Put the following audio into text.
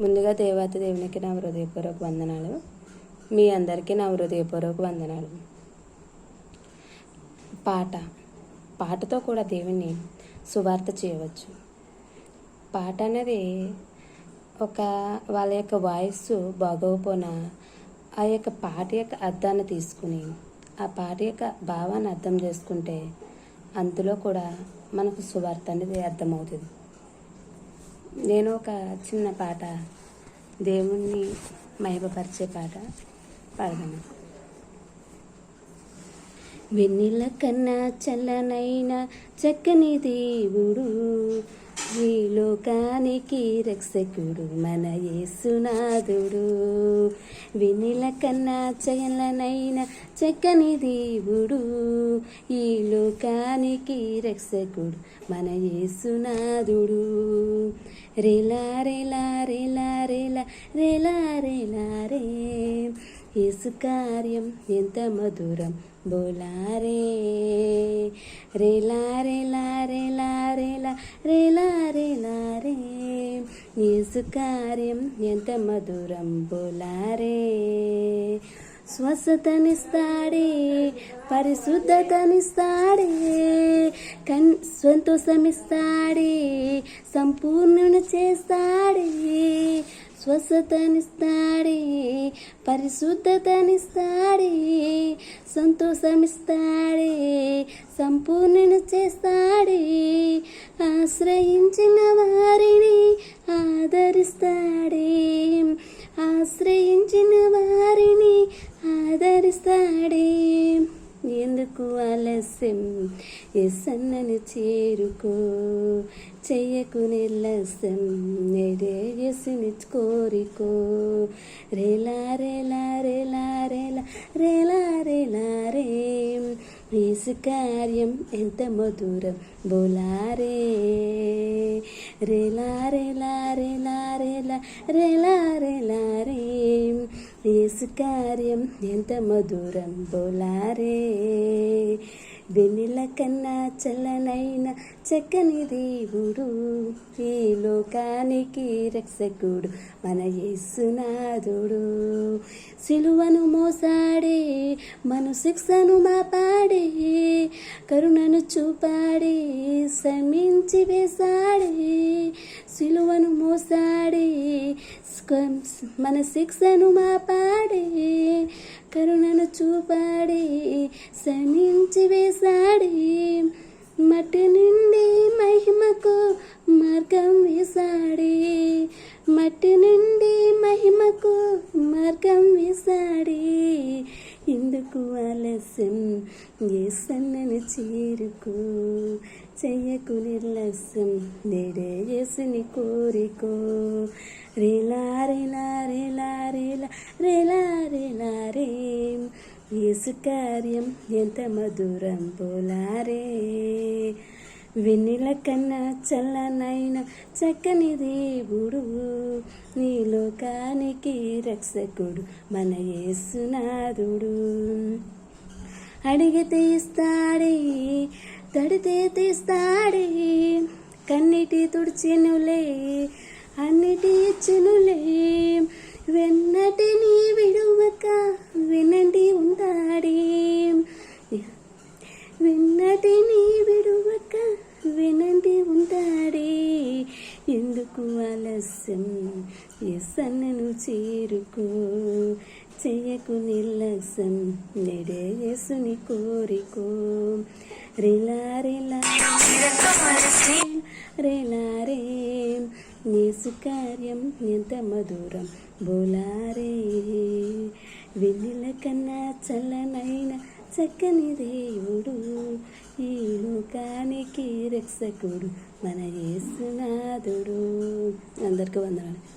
ముందుగా దేవాతి దేవునికి నా హృదయపూర్వక వందనాలు. మీ అందరికీ నా హృదయపూర్వక వందనాలు. పాట. పాటతో కూడా దేవుని సువార్త చేయవచ్చు. పాట అనేది ఒక వాళ్ళ యొక్క వాయిస్ బాగోకపోయినా ఆ యొక్క పాట యొక్క అర్థాన్ని తీసుకుని ఆ పాట యొక్క భావాన్ని అర్థం చేసుకుంటే అందులో కూడా మనకు సువార్త అనేది అర్థమవుతుంది. నేను ఒక చిన్న పాట దేవుణ్ణి మహిమపరిచే పాట పాడదాను వెన్నెల కన్నా చల్లనైన చక్కని దేవుడు ఈ లోకానికి రక్షకుడు మన యేసునాథుడు. వెన్నెల కన్నా చయలనైన చక్కని దేవుడు. ఈ లోకానికి రక్షకుడు మన యేసునాథుడు. రేలా రేలా రేలా రేలా రేలా రేలా రే. యేసు కార్యం ఎంత మధురం బోలారే. రేలా రేలా మనసు కార్యం ఎంత మధురం బులారే స్వస్థతనిస్తాడే పరిశుద్ధతనిస్తాడే కన్ సంతోషమిస్తాడే సంపూర్ణను చేస్తాడే. స్వస్థతనిస్తాడే పరిశుద్ధతనిస్తాడే సంతోషమిస్తాడే సంపూర్ణను చేస్తాడే. ఆశ్రయించిన వారిని ఆదరిస్తాడే ఆశ్రయించిన వారిని ఆదరిస్తాడే ఎందుకు ఆలస్యం ఎస్సన్నను చేరుకో చెయ్యకు నిర్లస్యం నేడే యేసుని కోరికో రేలా రేలా రేలా రేలా రేలా రేలా రే యేసు కార్యం ఎంత మధురం బోలారే రేలా రేలా రేలా రేలా రేలా రేలా రే యేసు కార్యం ఎంత మధురం బోలారే వెన్నెల కన్నా చల్లనైన చక్కని దేవుడు ఈ లోకానికి రక్షకుడు మన యేసునాథుడు సిలువను మోసాడే మన శిక్షను మాపాడే కరుణను చూపాడే శమించి వేశాడే సిలువను మోసాడే మన శిక్షను మాపాడే కరుణను చూపాడే శమించి వేశాడే మట్టి నుండి మహిమకు మార్గం వేశాడే మట్టి నుండి మహిమకు మార్గం వేశాడే ఎందుకు ఆలస్యం? ఏ సన్నని చేరుకో? చెయ్యకు నిర్లస్యం. నేడే యేసుని కోరికో. రేలా రేలా రేలా రేలా రేలా రేలా రే యేసు కార్యం ఎంత మధురం పోలారే. వెన్నెల కన్నా చల్లనైన చక్కని దేవుడు నీ లోకానికి రక్షకుడు మన యేసునాథుడు అడిగితే ఇస్తాడే తడితే తీస్తాడే కన్నిటి తుడిచినులే అన్నిటి ఇచ్చినులే వెన్నటిని విడువ ఎందుకు ఆలస్యం? ఎస్సన్నను చేరుకో చెయ్యకు నిర్లక్ష్యం. నెడే యేసుని కోరికో. రిలా రిలా. రేలా రే. కార్యం ఎంత మధురం. బోలారే వెన్నెల కన్నా చల్లనైన చక్కని దేవుడు ఈ లోకానికి రక్షకుడు మన యేసునాథుడు. అందరికీ వందనాలు.